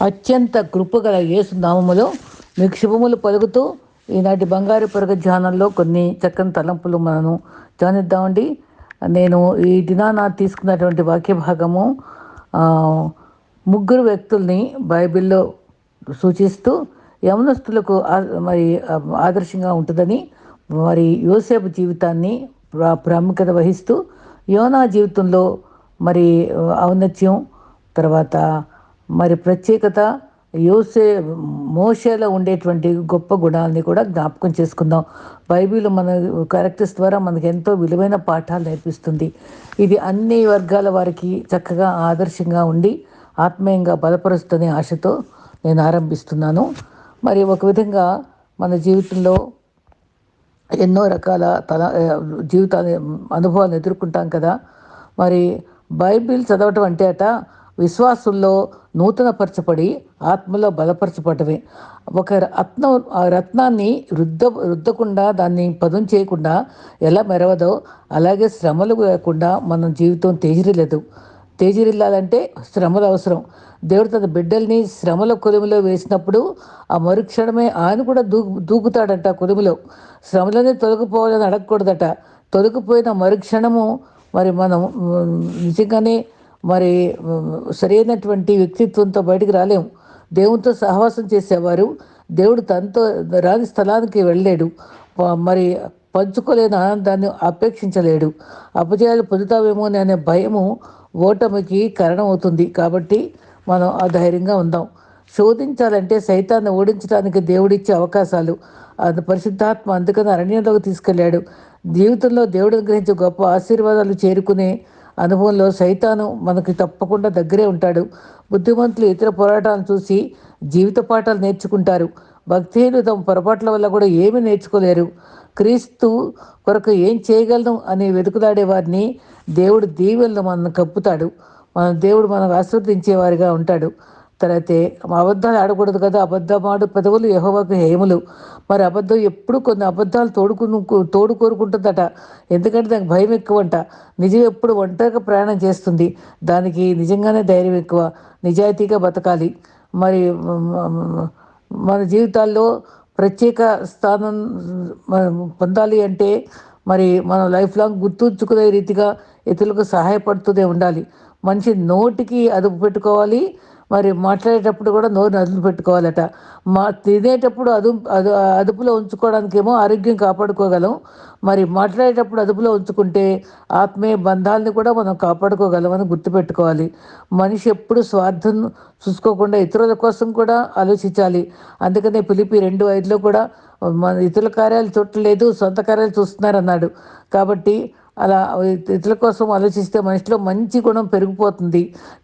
అత్యంత కృపగల యేసు నామములో మీకు శుభములు పలుకుతూ ఈనాటి బంగారు పొరగ ధ్యానంలో కొన్ని చక్కని తలంపులు మనను ధ్యానిద్దామండి. నేను ఈ దినాన తీసుకున్నటువంటి వాక్య భాగము ముగ్గురు వ్యక్తుల్ని బైబిల్లో సూచిస్తూ యమనస్తులకు మరి ఆదర్శంగా ఉంటుందని మరి యోసేపు జీవితాన్ని ప్రాముఖ్యత వహిస్తూ యోనా జీవితంలో మరి ఔన్నత్యం తర్వాత మరి ప్రత్యేకత యోసే మోషేలో ఉండేటువంటి గొప్ప గుణాలని కూడా జ్ఞాపకం చేసుకుందాం. బైబిల్ మన క్యారెక్టర్స్ ద్వారా మనకు ఎంతో విలువైన పాఠాలు నేర్పిస్తుంది. ఇది అన్ని వర్గాల వారికి చక్కగా ఆదర్శంగా ఉండి ఆత్మీయంగా బలపరుస్తుందనే ఆశతో నేను ఆరంభిస్తున్నాను. మరి ఒక విధంగా మన జీవితంలో ఎన్నో రకాల తల జీవితాలు అనుభవాలు ఎదుర్కొంటాం కదా. మరి బైబిల్ చదవటం అంటే అట విశ్వాసుల్లో నూతనపరచబడి ఆత్మలో బలపరచబడమే ఒక రత్నం ఆ రత్నాన్ని రుద్ద రుద్దకుండా దాన్ని పదం చేయకుండా ఎలా మెరవదో అలాగే శ్రమలు లేకుండా మనం జీవితం తేజరిల్లదు. తేజరిల్లాలంటే శ్రమలు అవసరం. దేవుడు తన బిడ్డల్ని శ్రమల కొలిమిలో వేసినప్పుడు ఆ మరుక్షణమే ఆయన కూడా దూ దూకుతాడట కొలిమిలో. శ్రమలనే తొలగిపోవాలని అడగకూడదట. తొలగిపోయిన మరుక్షణము మరి మనం నిజంగానే మరి సరైనటువంటి వ్యక్తిత్వంతో బయటికి రాలేము. దేవునితో సహవాసం చేసేవారు. దేవుడు తనతో రాని స్థలానికి వెళ్ళలేడు. మరి పంచుకోలేని ఆనందాన్ని అపేక్షించలేడు. అపజయాలు పొందుతావేమో అనే భయము ఓటమికి కారణమవుతుంది. కాబట్టి మనం ఆ ధైర్యంగా ఉందాం. శోధించాలంటే సైతాన్ని ఓడించడానికి దేవుడిచ్చే అవకాశాలు. అది పరిశుద్ధాత్మ అందుకని అరణ్యంలోకి తీసుకెళ్ళాడు. జీవితంలో దేవుడు గ్రహించే గొప్ప ఆశీర్వాదాలు చేరుకునే అనుభవంలో సైతాను మనకి తప్పకుండా దగ్గరే ఉంటాడు. బుద్ధిమంతులు ఇతర పోరాటాలను చూసి జీవిత పాఠాలు నేర్చుకుంటారు. భక్తిహీనులు తమ పొరపాట్ల వల్ల కూడా ఏమీ నేర్చుకోలేరు. క్రీస్తు కొరకు ఏం చేయగలను అని వెతుకులాడే వారిని దేవుడు దీవెలను మనల్ని కప్పుతాడు. మన దేవుడు మనకు ఆశీర్వదించేవారిగా ఉంటాడు. తర్వాత అబద్ధాలు ఆడకూడదు కదా. అబద్ధమాడు పెదవులు యహోవాకు హేములు మరి అబద్ధం ఎప్పుడు కొన్ని అబద్ధాలు తోడుకుని తోడు కోరుకుంటుందట. ఎందుకంటే దానికి భయం ఎక్కువ అంట నిజం ఎప్పుడు ఒంటరిగా ప్రయాణం చేస్తుంది. దానికి నిజంగానే ధైర్యం ఎక్కువ. నిజాయితీగా బతకాలి. మరి మన జీవితాల్లో ప్రత్యేక స్థానం పొందాలి అంటే మరి మన లైఫ్ లాంగ్ గుర్తుంచుకునే రీతిగా ఇతరులకు సహాయపడుతూనే ఉండాలి. మంచి నోటికి అదుపు పెట్టుకోవాలి. మరి మాట్లాడేటప్పుడు కూడా నోరు అదుపు పెట్టుకోవాలట. మా తినేటప్పుడు అదు అదు అదుపులో ఉంచుకోవడానికేమో ఆరోగ్యం కాపాడుకోగలం. మరి మాట్లాడేటప్పుడు అదుపులో ఉంచుకుంటే ఆత్మీయ బంధాలని కూడా మనం కాపాడుకోగలమని గుర్తుపెట్టుకోవాలి. మనిషి ఎప్పుడు స్వార్థం చూసుకోకుండా ఇతరుల కోసం కూడా ఆలోచించాలి. అందుకనే పిలిపి రెండు ఐదులో కూడా మన ఇతరుల కార్యాలు చూడలేదు సొంత కార్యాలు చూస్తున్నారన్నాడు. కాబట్టి అలా ఇతరుల కోసం ఆలోచిస్తే మనిషిలో మంచి గుణం పెరిగిపోతుంది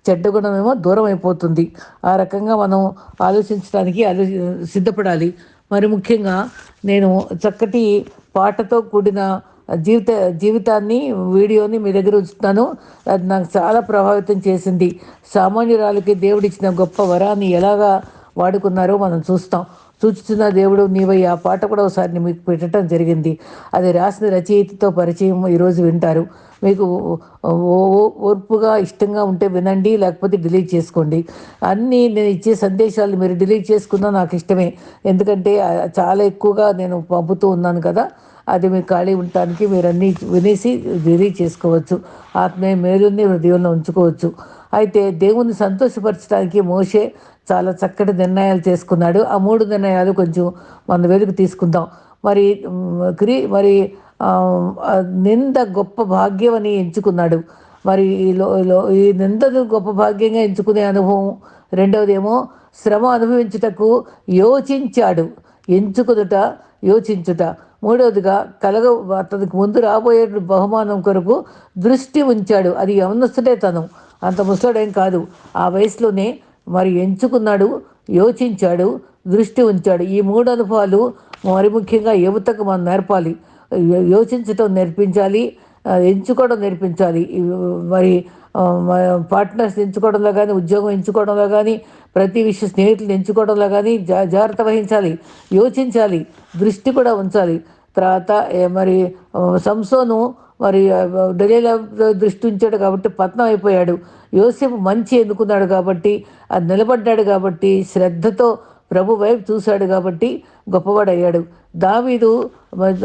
చెడ్డ గుణం ఏమో దూరం అయిపోతుంది. ఆ రకంగా మనం ఆలోచించడానికి ఆలో సిద్ధపడాలి. మరి ముఖ్యంగా నేను చక్కటి పాటతో కూడిన జీవిత జీవితాన్ని వీడియోని మీ దగ్గర ఉంచుతాను అది నాకు చాలా ప్రభావితం చేసింది. సామాన్యురాలకి దేవుడిచ్చిన గొప్ప వరాన్ని ఎలాగా వాడుకున్నారో మనం చూస్తాం. సూచిస్తున్న దేవుడు నీవై ఆ పాట కూడా ఒకసారి మీకు పెట్టడం జరిగింది. అది రాసిన రచయితతో పరిచయం ఈరోజు వింటారు. మీకు ఓర్పుగా ఇష్టంగా ఉంటే వినండి లేకపోతే డిలీట్ చేసుకోండి. అన్నీ నేను ఇచ్చే సందేశాలు మీరు డిలీట్ చేసుకున్నా నాకు ఇష్టమే. ఎందుకంటే చాలా ఎక్కువగా నేను పంపుతూ ఉన్నాను కదా అది మీరు ఖాళీ ఉండటానికి మీరు అన్నీ వినేసి డిలీట్ చేసుకోవచ్చు. ఆత్మీయ మేలుని హృదయంలో ఉంచుకోవచ్చు. అయితే దేవుణ్ణి సంతోషపరచడానికి మోసే చాలా చక్కటి నిర్ణయాలు చేసుకున్నాడు. ఆ మూడు నిర్ణయాలు కొంచెం మన వెలుగు తీసుకుందాం. మరి క్రీ మరి నింద గొప్ప భాగ్యం అని ఎంచుకున్నాడు. మరి ఈ నిందను గొప్ప భాగ్యంగా ఎంచుకునే అనుభవం. రెండవది ఏమో శ్రమ అనుభవించుటకు యోచించాడు. ఎంచుకుదుట యోచించుట. మూడవదిగా కలగ అతనికి ముందు రాబోయే బహుమానం కొరకు దృష్టి ఉంచాడు. అది యవనస్తుడే తను. అంత ముసడేం కాదు. ఆ వయసులోనే మరి ఎంచుకున్నాడు యోచించాడు దృష్టి ఉంచాడు. ఈ మూడు అనుభవాలు మరి ముఖ్యంగా యువతకు మనం నేర్పాలి. యోచించటం నేర్పించాలి ఎంచుకోవడం నేర్పించాలి. మరి పార్ట్నర్స్ ఎంచుకోవడంలో కానీ ఉద్యోగం ఎంచుకోవడంలో కానీ ప్రతి విషయ స్నేహితులు ఎంచుకోవడంలో కానీ జా జాగ్రత్త వహించాలి యోచించాలి దృష్టి కూడా ఉంచాలి. తర్వాత మరి సంసోను మరి ఢిల్లీలో దృష్టి ఉంచాడు కాబట్టి పత్నం అయిపోయాడు. యోసేపు మంచి ఎన్నుకున్నాడు కాబట్టి అది నిలబడ్డాడు కాబట్టి శ్రద్ధతో ప్రభు వైపు చూశాడు కాబట్టి గొప్పవాడయ్యాడు. దావీదు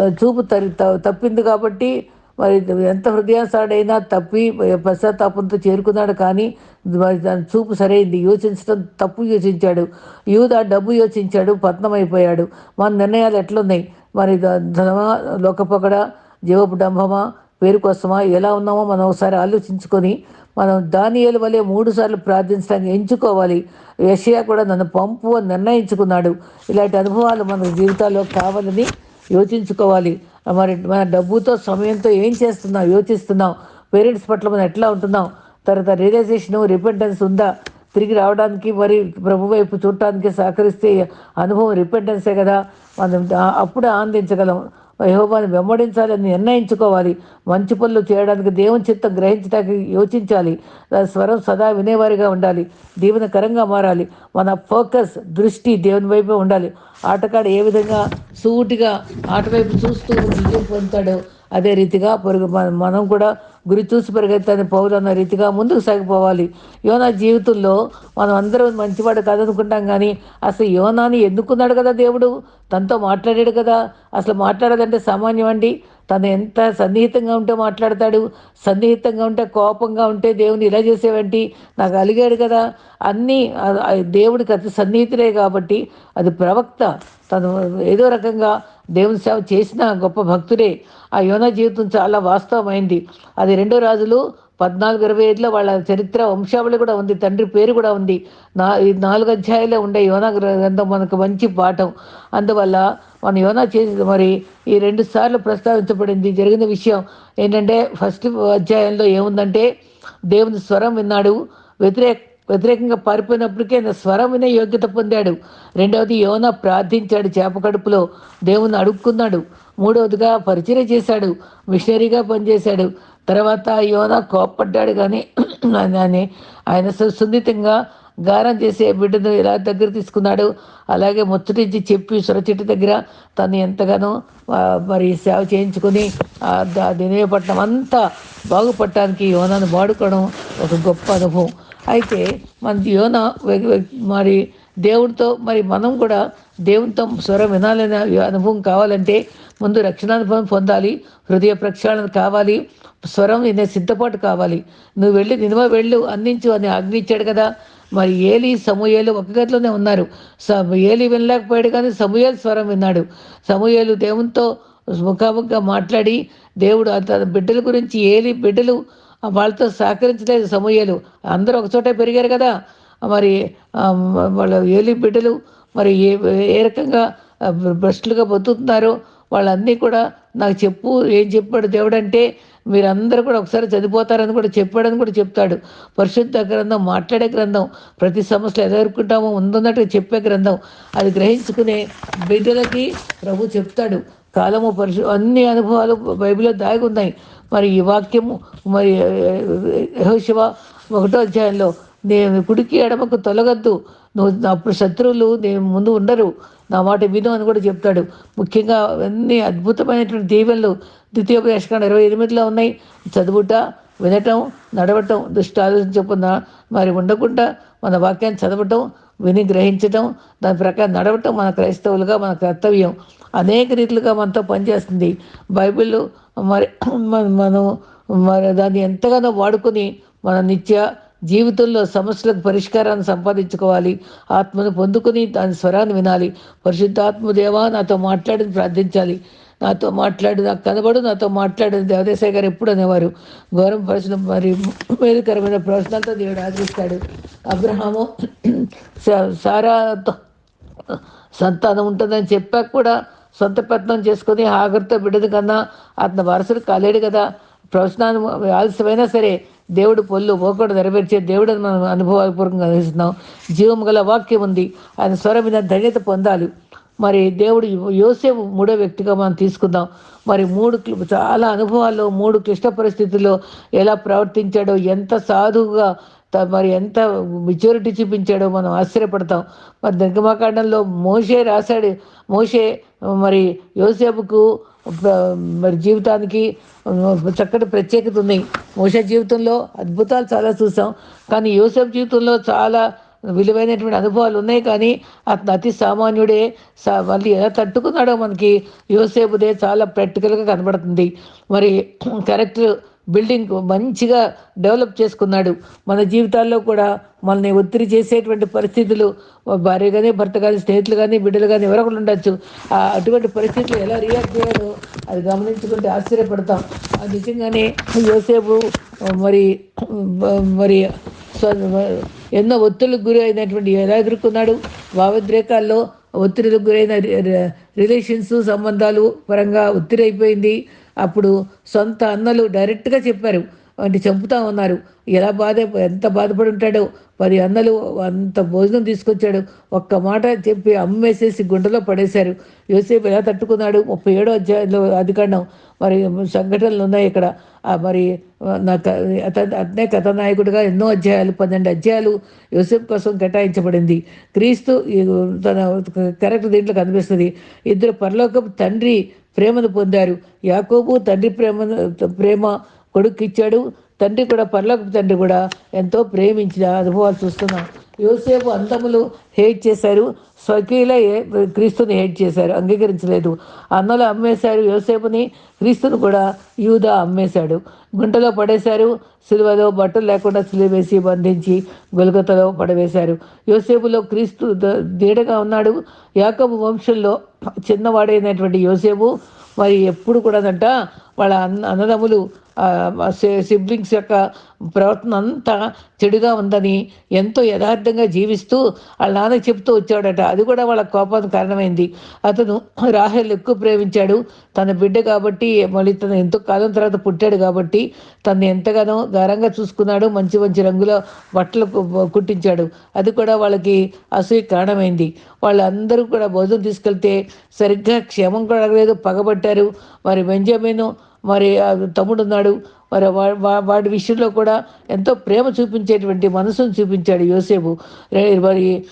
చూపు తరి త- తప్పింది కాబట్టి మరి ఎంత హృదయాసాడైనా తప్పి పశ్చాత్తాపంతో చేరుకున్నాడు కానీ మరి దాని చూపు సరైంది. యోచించడం తప్పు యోచించాడు. యూద డబ్బు యోచించాడు పతనం అయిపోయాడు. మన నిర్ణయాలు ఎట్లున్నాయి? మరి ధనమా లోకపొగడ జీవపు డంభమా పేరు కోసమా ఎలా ఉన్నామో మనం ఒకసారి ఆలోచించుకొని మనం దానియలు వలె మూడు సార్లు ప్రార్థించడానికి ఎంచుకోవాలి. యషయా కూడా నన్ను పంపు అని నిర్ణయించుకున్నాడు. ఇలాంటి అనుభవాలు మన జీవితాల్లో కావాలని యోచించుకోవాలి. మరి మన డబ్బుతో సమయంతో ఏం చేస్తున్నాం యోచిస్తున్నాం పేరెంట్స్ పట్ల మనం ఎట్లా ఉంటున్నాం తర్వాత రియలైజేషను రిపెంటెన్స్ ఉందా తిరిగి రావడానికి మరి ప్రభు వైపు చూడటానికి సహకరిస్తే అనుభవం రిపెంటెన్సే కదా. మనం అప్పుడే ఆనందించగలం. యహోవాని వెంబడించాలని నిర్ణయించుకోవాలి. మంచి పనులు చేయడానికి దేవుని చిత్తం గ్రహించడానికి యోచించాలి. దాని స్వరం సదా వినేవారిగా ఉండాలి. దీవెనకరంగా మారాలి. మన ఫోకస్ దృష్టి దేవుని వైపే ఉండాలి. ఆటగాడు ఏ విధంగా సూటిగా ఆట వైపు చూస్తూ విజయం పొందుతాడో అదే రీతిగా పొరుగు మనం కూడా గురి చూసి పరిగెత్తని పౌలు రీతిగా ముందుకు సాగిపోవాలి. యోనా జీవితంలో మనం అందరం మంచివాడు కాదనుకుంటాం కానీ అసలు యోనాని ఎన్నుకున్నాడు కదా దేవుడు? తనతో మాట్లాడాడు కదా. అసలు మాట్లాడదంటే సామాన్యం అండి. తను ఎంత సన్నిహితంగా ఉంటే మాట్లాడతాడు. సన్నిహితంగా ఉంటే కోపంగా ఉంటే దేవుని ఇలా చేసేవంటి? నాకు అలిగాడు కదా. అన్నీ దేవుడికి అతి సన్నిహితులే కాబట్టి అది ప్రవక్త. తను ఏదో రకంగా దేవుని సేవ చేసిన గొప్ప భక్తుడే. ఆ యోన జీవితం చాలా వాస్తవమైంది. అది రెండో రాజులు పద్నాలుగు ఇరవై ఐదులో వాళ్ళ చరిత్ర వంశావళి కూడా ఉంది తండ్రి పేరు కూడా ఉంది. నా ఈ నాలుగు అధ్యాయాలే ఉండే యోనా గ్రంథం మనకు మంచి పాఠం. అందువల్ల మన యోనా చేసి మరి ఈ రెండు సార్లు ప్రస్తావించబడింది. జరిగిన విషయం ఏంటంటే ఫస్ట్ అధ్యాయంలో ఏముందంటే దేవుని స్వరం విన్నాడు వ్యతిరేక వ్యతిరేకంగా పారిపోయినప్పటికీ ఆయన స్వరం వినే యోగ్యత పొందాడు. రెండవది యోన ప్రార్థించాడు చేప కడుపులో. దేవుని అడుక్కున్నాడు. మూడవదిగా పరిచయం చేశాడు. మిషనరీగా పనిచేశాడు. తర్వాత యోన కోప్పడ్డాడు కానీ ఆయన ఆయన సు- సున్నితంగా గారం చేసే బిడ్డను ఎలా దగ్గర తీసుకున్నాడు? అలాగే ముచ్చటించి చెప్పి సొరచెట్టు దగ్గర తను ఎంతగానో మరి సేవ చేయించుకొని దినయపట్నం అంతా బాగుపడటానికి యోనాను వాడుకోవడం ఒక గొప్ప అనుభవం. అయితే మన యోన వె- మరి దేవుడితో మరి మనం కూడా దేవునితో స్వరం వినాలనే అనుభవం కావాలంటే ముందు రక్షణానుభవం పొందాలి హృదయ ప్రక్షాళన కావాలి స్వరం వినే సిద్ధపాటు కావాలి. నువ్వు వెళ్ళి నినుమ వెళ్ళు అందించు అని ఆజ్ఞ ఇచ్చాడు కదా. మరి ఏలి సమూయేలు ఒక గదిలోనే ఉన్నారు. స- ఏలి వినలేకపోయాడు కానీ సమూయేలు స్వరం విన్నాడు. సమూయేలు దేవునితో ముఖాముఖిగా మాట్లాడి దేవుడు తన బిడ్డల గురించి ఏలి బిడ్డలు వాళ్ళతో సహకరించలేదు సమూహలు. అందరూ ఒక చోటే పెరిగారు కదా. మరి వాళ్ళ ఏలి బిడ్డలు మరి ఏ ఏ రకంగా భ్రష్టులుగా బతుకుతున్నారో వాళ్ళన్నీ కూడా నాకు చెప్పు ఏం చెప్పాడు దేవుడంటే మీరందరూ కూడా ఒకసారి చనిపోతారని కూడా చెప్పాడని కూడా చెప్తాడు. పరిశుద్ధ గ్రంథం మాట్లాడే గ్రంథం ప్రతి సమస్యలు ఎదుర్కొంటామో ఉందన్నట్టుగా చెప్పే గ్రంథం. అది గ్రహించుకునే బిడ్డలకి ప్రభు చెప్తాడు. కాలము పరిశు అన్ని అనుభవాలు బైబిల్లో దాగి ఉన్నాయి. మరి ఈ వాక్యము మరి యహోశివ ఒకటో అధ్యాయంలో నేను కుడికి ఎడమకు తొలగద్దు. నువ్వు అప్పుడు శత్రువులు నేను ముందు ఉండరు. నా మాట విను అని కూడా చెప్తాడు. ముఖ్యంగా అన్ని అద్భుతమైనటువంటి దీవెనలు ద్వితీయోపదేశకాండ ఇరవై ఎనిమిదిలో ఉన్నాయి. చదువుట వినటం నడవటం దుష్ట ఆలోచన మరి ఉండకుండా మన వాక్యాన్ని చదవటం విని గ్రహించటం దాని ప్రకారం నడవటం మన క్రైస్తవులుగా మన కర్తవ్యం. అనేక రీతిలుగా మనతో పనిచేస్తుంది. బైబిల్ మరి మనం మరి దాన్ని ఎంతగానో వాడుకొని మన నిత్య జీవితంలో సమస్యలకు పరిష్కారాన్ని సంపాదించుకోవాలి. ఆత్మను పొందుకొని దాని స్వరాన్ని వినాలి. పరిశుద్ధాత్మ దేవా నాతో మాట్లాడని ప్రార్థించాలి. నాతో మాట్లాడు నాకు కనబడు నాతో మాట్లాడు దేవదేశాయ గారు ఎప్పుడు అనేవారు. ఘోరం ప్రశ్న మరి మేలుకరమైన ప్రశ్నలతో దేవుడు ఆదరిస్తాడు. అబ్రహాము సా- సారాతో సంతానం ఉంటుందని చెప్పాక కూడా సొంత ప్రయత్నం చేసుకొని ఆఖరితో బిడ్డది కన్నా అతని వారసుడు కాలేడు కదా. ప్రవచనాన్ని ఆలస్యమైనా సరే దేవుడు పొల్లు పోకూడదు నెరవేర్చే దేవుడు అని మనం అనుభవపూర్వకంగా అందిస్తున్నాం జీవం గల వాక్యం ఉంది. ఆయన స్వరం మీద ధన్యత పొందాలి. మరి దేవుడు యోసేపు మూడో వ్యక్తిగా మనం తీసుకుందాం. మరి మూడు చాలా అనుభవాల్లో మూడు క్లిష్ట పరిస్థితుల్లో ఎలా ప్రవర్తించాడో ఎంత సాధువుగా మరి ఎంత మెచ్యూరిటీ చూపించాడో మనం ఆశ్చర్యపడతాం. మరి నిర్గమాకాండంలో మోషే రాశాడు. మోషే మరి యోసేపుకు మరి జీవితానికి చక్కటి ప్రత్యేకత ఉంది. మోషే జీవితంలో అద్భుతాలు చాలా చూసాం. కానీ యోసేపు జీవితంలో చాలా విలువైనటువంటి అనుభవాలు ఉన్నాయి. కానీ అతను అతి సామాన్యుడే. సా మళ్ళీ ఎలా తట్టుకున్నాడో మనకి యోసేపుదే చాలా ప్రాక్టికల్గా కనబడుతుంది. మరి కరెక్ట్ బిల్డింగ్ మంచిగా డెవలప్ చేసుకున్నాడు. మన జీవితాల్లో కూడా మనల్ని ఒత్తిడి చేసేటువంటి పరిస్థితులు భార్య కానీ భర్త కానీ స్నేహితులు కానీ బిడ్డలు కానీ ఎవరొకరు ఉండొచ్చు. ఆ అటువంటి పరిస్థితులు ఎలా రియాక్ట్ చేయాలో అది గమనించుకుంటే ఆశ్చర్యపడతాం. అది నిజంగానే యోసేపు మరి మరి ఎన్నో ఒత్తిళ్ళకు గురి అయినటువంటి ఎలా ఎదుర్కొన్నాడు? భావోద్రేకాల్లో ఒత్తిడికి గురైన రిలేషన్స్ సంబంధాలు పరంగా ఒత్తిడి అయిపోయింది. అప్పుడు సొంత అన్నలు డైరెక్ట్గా చెప్పారు. వంటి చంపుతా ఉన్నారు. ఎలా బాధ ఎంత బాధపడి ఉంటాడో. మరి అన్నలు అంత భోజనం తీసుకొచ్చాడు. ఒక్క మాట చెప్పి అమ్మేసేసి గుండెలో పడేశారు. యోసేపు ఎలా తట్టుకున్నాడు? ముప్పై ఏడో అధ్యాయంలో అధికాండం. మరి సంఘటనలు ఉన్నాయి ఇక్కడ. మరి నా అతనే కథానాయకుడిగా ఎన్నో అధ్యాయాలు పన్నెండు అధ్యాయాలు యోసేపు కోసం కేటాయించబడింది. క్రీస్తు తన కరెక్ట్ దీంట్లో కనిపిస్తుంది. ఇద్దరు పరలోకపు తండ్రి ప్రేమను పొందారు. యాకోబు తండ్రి ప్రేమ ప్రేమ కొడుకు ఇచ్చాడు తండ్రి కూడా పర్లకు తండ్రి కూడా ఎంతో ప్రేమించిన అనుభవాలు చూస్తున్నాం. యోసేపు అందములు హేట్ చేశారు. స్వకీల క్రీస్తుని హేట్ చేశారు. అంగీకరించలేదు. అన్నలు అమ్మేశారు యోసేపుని. క్రీస్తుని కూడా యూదా అమ్మేశాడు. గుంటలో పడేశారు. సిలువలో బట్టలు లేకుండా సిలువేసి బంధించి గొలగతలో పడవేశారు. యోసేపులో క్రీస్తు దీడగా ఉన్నాడు. యాకబు వంశంలో చిన్నవాడైనటువంటి యోసేపు మరి ఎప్పుడు కూడానంట వాళ్ళ అన్న అన్నదమ్ములు సిబ్లింగ్స్ యొక్క ప్రవర్తన అంతా చెడుగా ఉందని ఎంతో యథార్థంగా జీవిస్తూ వాళ్ళ నాన్న చెప్తూ వచ్చాడట. అది కూడా వాళ్ళ కోపానికి కారణమైంది. అతను రాహేల్ ఎక్కువ ప్రేమించాడు. తన బిడ్డ కాబట్టి మళ్ళీ తను ఎంతో కాలం తర్వాత పుట్టాడు కాబట్టి తను ఎంతగానో గారంగా చూసుకున్నాడు. మంచి మంచి రంగుల బట్టలు కుట్టించాడు. అది కూడా వాళ్ళకి అసూయ కారణమైంది. వాళ్ళందరూ కూడా భోజనం తీసుకెళ్తే సరిగ్గా క్షేమం కూడా అడగలేదు పగబట్టారు. మరి బెంజమిన్ మరి తమ్ముడున్నాడు తమ్ముడు ఉన్నాడు. మరి వా- వాడి విషయంలో కూడా ఎంతో ప్రేమ చూపించేటువంటి మనసును చూపించాడు యోసేపు. మరి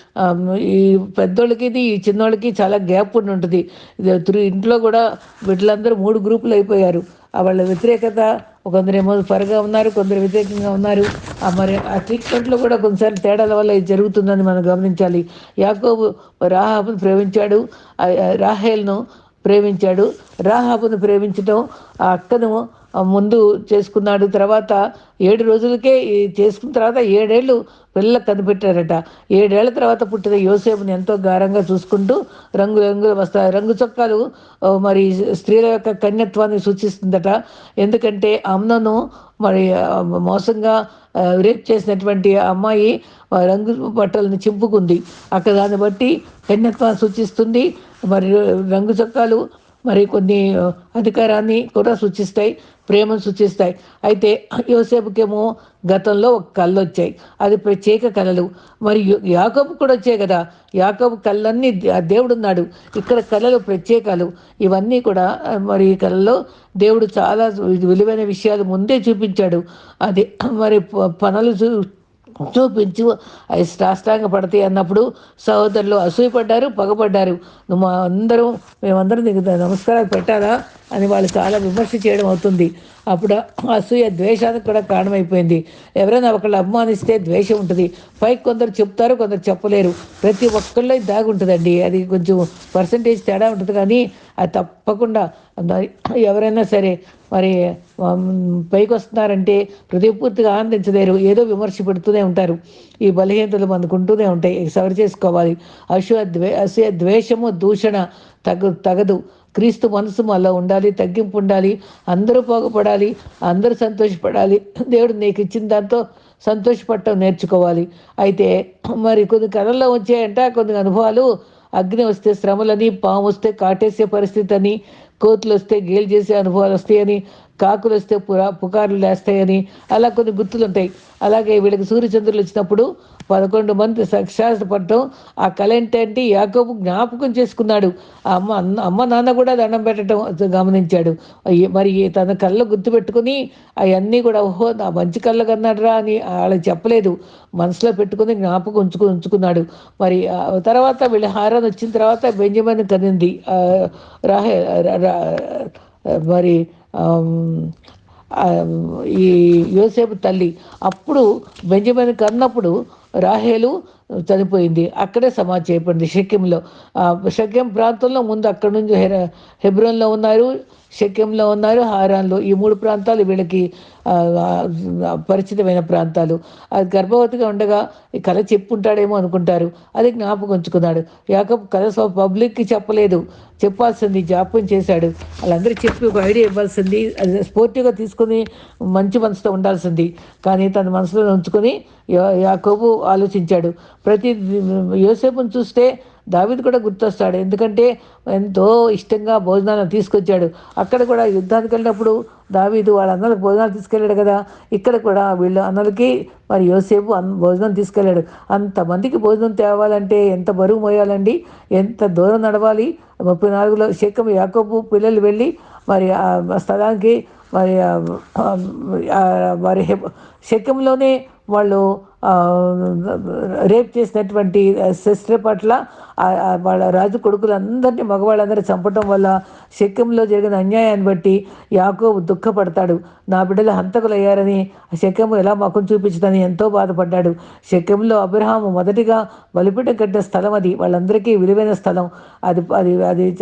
ఈ పెద్దోళ్ళకి ఇది, ఈ చిన్నోళ్ళకి చాలా గ్యాప్ ఉండి ఉంటుంది. ఇది ఇంట్లో కూడా వీళ్ళందరూ మూడు గ్రూపులు అయిపోయారు. ఆ వాళ్ళ వ్యతిరేకత కొందరేమో పరగా ఉన్నారు కొందరు వ్యతిరేకంగా ఉన్నారు. ఆ మరి ఆ ట్రీట్మెంట్లో కూడా కొన్నిసార్లు తేడాల వల్ల ఇది జరుగుతుందని మనం గమనించాలి. యాకోబు రాహాబును ప్రేమించాడు. రాహేల్ను ప్రేమించాడు. రాహాబును ప్రేమించడం ఆ అక్కను ముందు చేసుకున్నాడు. తర్వాత ఏడు రోజులకే ఈ చేసుకున్న తర్వాత ఏడేళ్ళు పిల్లలకు కనిపెట్టారట. ఏడేళ్ళ తర్వాత పుట్టిన యోసేపుని ఎంతో గారంగా చూసుకుంటూ రంగు రంగుల వస్తా రంగు చొక్కాలు మరి స్త్రీల యొక్క కన్యత్వాన్ని సూచిస్తుందట. ఎందుకంటే అమ్మను మరి మోసంగా రేప్ చేసినటువంటి అమ్మాయి రంగు బట్టలను చింపుకుంది. అక్కడ దాన్ని బట్టి కన్యత్వాన్ని సూచిస్తుంది. మరి రంగు చొక్కాలు మరి కొన్ని అధికారాన్ని కూడా సూచిస్తాయి ప్రేమను సూచిస్తాయి. అయితే యోసేపుకేమో గతంలో ఒక కళ్ళు వచ్చాయి అది ప్రత్యేక కళలు. మరి యాకబు కూడా వచ్చాయి కదా. యాకబు కళ్ళన్నీ ఆ దేవుడు ఉన్నాడు. ఇక్కడ కళలు ప్రత్యేకాలు. ఇవన్నీ కూడా మరి ఈ కళలో దేవుడు చాలా విలువైన విషయాలు ముందే చూపించాడు. అది మరి ప- పనులు చూ చూపించు. అవి సాష్టాంగ పడతాయి అన్నప్పుడు సహోదరులు అసూయపడ్డారు పగపడ్డారు. నువ్వు మా అందరూ మేమందరం నీకు నమస్కారాలు పెట్టాలా అని వాళ్ళు చాలా విమర్శ చేయడం అవుతుంది. అప్పుడు అసూయ ద్వేషానికి కూడా కారణమైపోయింది. ఎవరైనా ఒకళ్ళు అభిమానిస్తే ద్వేషం ఉంటుంది. పైకి కొందరు చెప్తారు కొందరు చెప్పలేరు. ప్రతి ఒక్కళ్ళో దాగుంటుందండి. దాగి ఉంటుందండి అది కొంచెం పర్సంటేజ్ తేడా ఉంటుంది కానీ అది తప్పకుండా ఎవరైనా సరే మరి పైకి వస్తున్నారంటే హృదయపూర్తిగా ఆనందించలేరు. ఏదో విమర్శ పెడుతూనే ఉంటారు. ఈ బలహీనతలు మనకు ఉంటూనే ఉంటాయి సవరి చేసుకోవాలి. అసూయ ద్వే అసూయ ద్వేషము దూషణ తగ తగదు. క్రీస్తు మనసు అలా ఉండాలి తగ్గింపు ఉండాలి. అందరూ పోగపడాలి అందరూ సంతోషపడాలి. దేవుడు నీకు ఇచ్చిన దాంతో సంతోషపడటం నేర్చుకోవాలి. అయితే మరి కొన్ని కళల్లో వచ్చాయంట కొన్ని అనుభవాలు అగ్ని వస్తే శ్రమలని పాము వస్తే కాటేసే పరిస్థితి అని కోతులు వస్తే గేలు చేసే అనుభవాలు వస్తాయని కాకులు వస్తే పురా పుకార్లు లేస్తాయని అలా కొన్ని గుర్తులు ఉంటాయి అలాగే వీళ్ళకి సూర్యచంద్రులు వచ్చినప్పుడు పదకొండు మంది సాక్షాత్పడటం ఆ కళ ఏంటంటే యాకోబు జ్ఞాపకం చేసుకున్నాడు. ఆ అమ్మ అన్న అమ్మ నాన్న కూడా దండం పెట్టడం గమనించాడు. మరి తన కళ్ళ గుర్తు పెట్టుకుని అవన్నీ కూడా ఓహో నా మంచి కళ్ళు కన్నాడురా అని వాళ్ళకి చెప్పలేదు. మనసులో పెట్టుకుని జ్ఞాపకం ఉంచుకుని ఉంచుకున్నాడు. మరి ఆ తర్వాత వీళ్ళ హారాన్ని వచ్చిన తర్వాత బెంజమిన్ కనింది రాహే మరి ఈ యోసేపు తల్లి అప్పుడు బెంజమిన్ కన్నప్పుడు రాహేలు చనిపోయింది. అక్కడే సమాధి చేయబడింది షెక్యంలో శక్యం షెక్యం ప్రాంతంలో ముందు అక్కడ నుంచి హెర- హెబ్రోన్లో ఉన్నారు షెక్యంలో ఉన్నారు హారాన్లో. ఈ మూడు ప్రాంతాలు వీళ్ళకి పరిచితమైన ప్రాంతాలు. అది గర్భవతిగా ఉండగా ఈ కథ చెప్పుంటాడేమో అనుకుంటారు. అది జ్ఞాపకం ఉంచుకున్నాడు. యాకబ్ కథ స్వ- పబ్లిక్కి చెప్పలేదు. చెప్పాల్సింది జాప్యం చేశాడు. వాళ్ళందరూ చెప్పి ఒక ఐడియా ఇవ్వాల్సింది. అది స్పోర్టివ్గా తీసుకుని మంచి మనసుతో ఉండాల్సింది. కానీ తన మనసులో ఉంచుకొని యా- యాకోబు ఆలోచించాడు. ప్రతి యోసేపుని చూస్తే దావీదు కూడా గుర్తొస్తాడు. ఎందుకంటే ఎంతో ఇష్టంగా భోజనాలను తీసుకొచ్చాడు. అక్కడ కూడా యుద్ధానికి వెళ్ళినప్పుడు దావీదు వాళ్ళ అన్నలకు భోజనాలు తీసుకెళ్ళాడు కదా. ఇక్కడ కూడా వీళ్ళ అన్నలకి మరి యోసేపు అన్ భోజనం తీసుకెళ్ళాడు. అంతమందికి భోజనం తేవాలంటే ఎంత బరువు మోయాలండి? ఎంత దూరం నడవాలి? ముప్పై నాలుగులో శకం యాకోబు పిల్లలు వెళ్ళి మరి ఆ స్థలానికి మరి వారి మరి శకంలోనే వాళ్ళు రేప్ చేసినటువంటి సిస్టర్ పట్ల వాళ్ళ రాజు కొడుకులందరినీ మగవాళ్ళందరూ చంపటం వల్ల శకంలో జరిగిన అన్యాయాన్ని బట్టి యాకోబు దుఃఖపడతాడు. నా బిడ్డలు హంతకులయ్యారని శకము ఎలా ముఖం చూపించదని ఎంతో బాధపడ్డాడు. శకంలో అబ్రహాము మొదటిగా బలిపీఠం కట్టిన స్థలం అది. వాళ్ళందరికీ విలువైన స్థలం. అది అది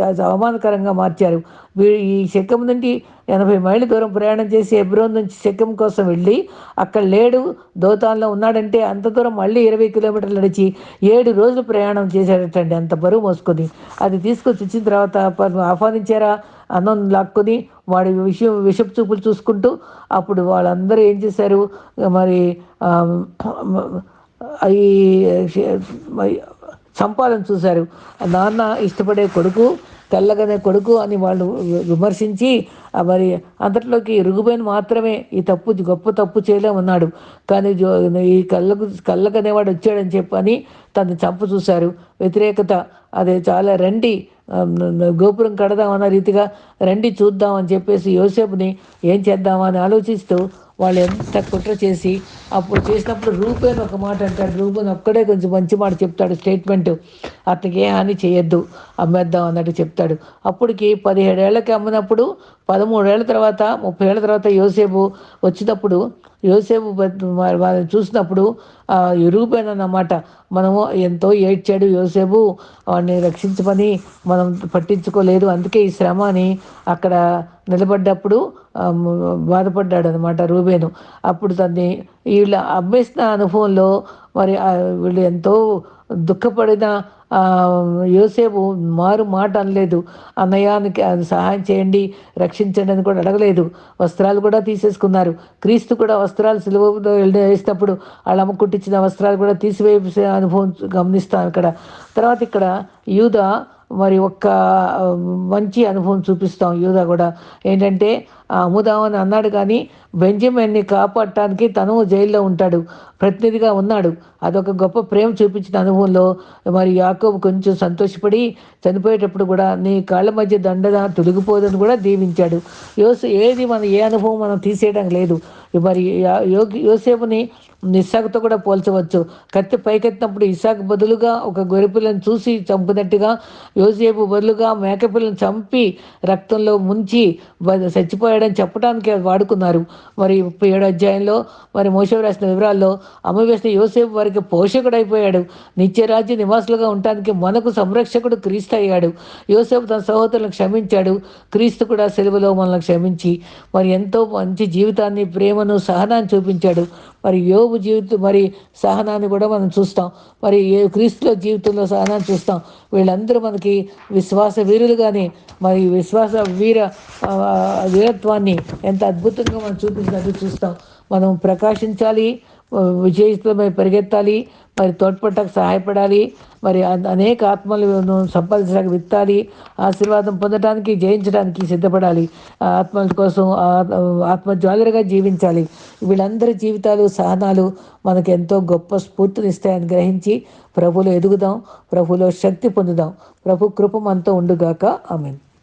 అది అవమానకరంగా మార్చారు. ఈ శకం నుండి ఎనభై మైళ్ళ దూరం ప్రయాణం చేసి ఎబ్రోన్ నుంచి శకం కోసం వెళ్ళి అక్కడ లేడు దోతాన్లో ఉన్నాడంటే అంత దూరం మళ్ళీ ఇరవై కిలోమీటర్లు నడిచి ఏడు రోజులు ప్రయాణం చేశాడటండి. అంత బరువు మోసుకొని. అది తీసుకొచ్చి ఇచ్చిన తర్వాత ప- ఆహ్వానించారా? అన్నం లాక్కొని వాడి విషయం విషపు చూపులు చూసుకుంటూ అప్పుడు వాళ్ళందరూ ఏం చేశారు? మరి ఆ, ఈ చూశారు. నాన్న ఇష్టపడే కొడుకు తెల్లగనే కొడుకు అని వాళ్ళు విమర్శించి మరి అంతట్లోకి రుగుబైన్ మాత్రమే ఈ తప్పు గొప్ప తప్పు చేయలేమన్నాడు. కానీ జో- ఈ కళ్ళకు కళ్ళకనేవాడు వచ్చాడని చెప్పని తను చంపు చూశారు. వ్యతిరేకత అదే చాలా రండి గోపురం కడదాం అన్న రీతిగా రండి చూద్దామని చెప్పేసి యోసేపుని ఏం చేద్దామని ఆలోచిస్తూ వాళ్ళు ఎంత కుట్ర చేసి అప్పుడు చేసినప్పుడు రూపేన్ ఒక మాట అంటాడు. రూపేన్ ఒక్కడే కొంచెం మంచి మాట చెప్తాడు. స్టేట్మెంట్. అతనికి ఏ హాని చేయొద్దు. అమ్మేద్దాం అన్నట్టు చెప్తాడు. అప్పటికి పదిహేడేళ్ళకి అమ్మినప్పుడు పదమూడేళ్ళ తర్వాత ముప్పై ఏళ్ళ తర్వాత యోసేపు వచ్చినప్పుడు యోసేపు వా- వాళ్ళని చూసినప్పుడు ఆ రూపేన్ అన్నమాట మనము ఎంతో ఏడ్చాడు యోసేపు. వాడిని రక్షించమని మనం పట్టించుకోలేదు. అందుకే ఈ శ్రమ అని అక్కడ నిలబడ్డప్పుడు బాధపడ్డాడు అనమాట రూబేను అప్పుడు తన్ని వీళ్ళ అమ్మేసిన అనుభవంలో మరి వీళ్ళు ఎంతో దుఃఖపడిన యోసేపు మారు మాట అనలేదు. అన్నయానికి సహాయం చేయండి రక్షించండి అని కూడా అడగలేదు. వస్త్రాలు కూడా తీసేసుకున్నారు. క్రీస్తు కూడా వస్త్రాలు సులువ వేసినప్పుడు వాళ్ళ అమ్మ కుట్టించిన వస్త్రాలు కూడా తీసివేసే అనుభవం గమనిస్తాం ఇక్కడ తర్వాత ఇక్కడ యూద మరి ఒక్క మంచి అనుభవం చూపిస్తాం. యూదా కూడా ఏంటంటే అమ్ముదామని అన్నాడు కానీ బెంజమిన్ని కాపాడటానికి తను జైల్లో ఉంటాడు ప్రతినిధిగా ఉన్నాడు. అదొక గొప్ప ప్రేమ చూపించిన అనుభవంలో మరి యాకోబు కొంచెం సంతోషపడి చనిపోయేటప్పుడు కూడా నీ కాళ్ళ మధ్య దండన తొలగిపోదని కూడా దీవించాడు. యోసే ఏది మన ఏ అనుభవం మనం తీసేయడం లేదు. మరి యోగి యోసేపుని ఇస్సాకుతో కూడా పోల్చవచ్చు. కత్తి పైకెత్తినప్పుడు ఇసాకు బదులుగా ఒక గొరిపిల్లను చూసి చంపినట్టుగా యోసేపు బదులుగా మేకపిల్లని చంపి రక్తంలో ముంచి చచ్చిపోయాడు. చచ్చిపోయాడని చెప్పడానికి వాడుకున్నారు. మరి ముప్పై ఏడు అధ్యాయంలో మరి మోసం రాసిన వివరాల్లో అమ్మ వేసిన యోసేపు వారికి పోషకుడు అయిపోయాడు నిత్యరాజ్య నివాసులుగా ఉండటానికి మనకు సంరక్షకుడు క్రీస్తు అయ్యాడు. యోసేపు తన సహోదరులను క్షమించాడు. క్రీస్తు కూడా సెలవులో మనల్ని క్షమించి మరి ఎంతో మంచి జీవితాన్ని ప్రేమను సహనాన్ని చూపించాడు. మరి యోగు జీవితం మరి సహనాన్ని కూడా మనం చూస్తాం. మరి ఏ క్రీస్తులో జీవితంలో సహనాన్ని చూస్తాం. వీళ్ళందరూ మనకి విశ్వాస వీరులుగానే మరి విశ్వాస వీర వీరత్వాన్ని ఎంత అద్భుతంగా మనం చూపించినట్టు చూస్తాం. మనం ప్రకాశించాలి విజయమై పరిగెత్తాలి మరి తోడ్పడటకు సహాయపడాలి మరి అనేక ఆత్మలను సంపాదించడానికి విత్తాలి ఆశీర్వాదం పొందడానికి జయించడానికి సిద్ధపడాలి. ఆత్మల కోసం ఆత్మజ్వాలరుగా జీవించాలి. వీళ్ళందరి జీవితాలు సహనాలు మనకు ఎంతో గొప్ప స్ఫూర్తినిస్తాయని గ్రహించి ప్రభులో ఎదుగుదాం ప్రభులో శక్తి పొందుదాం. ప్రభు కృప మనతో ఉండుగాక. ఆమెను.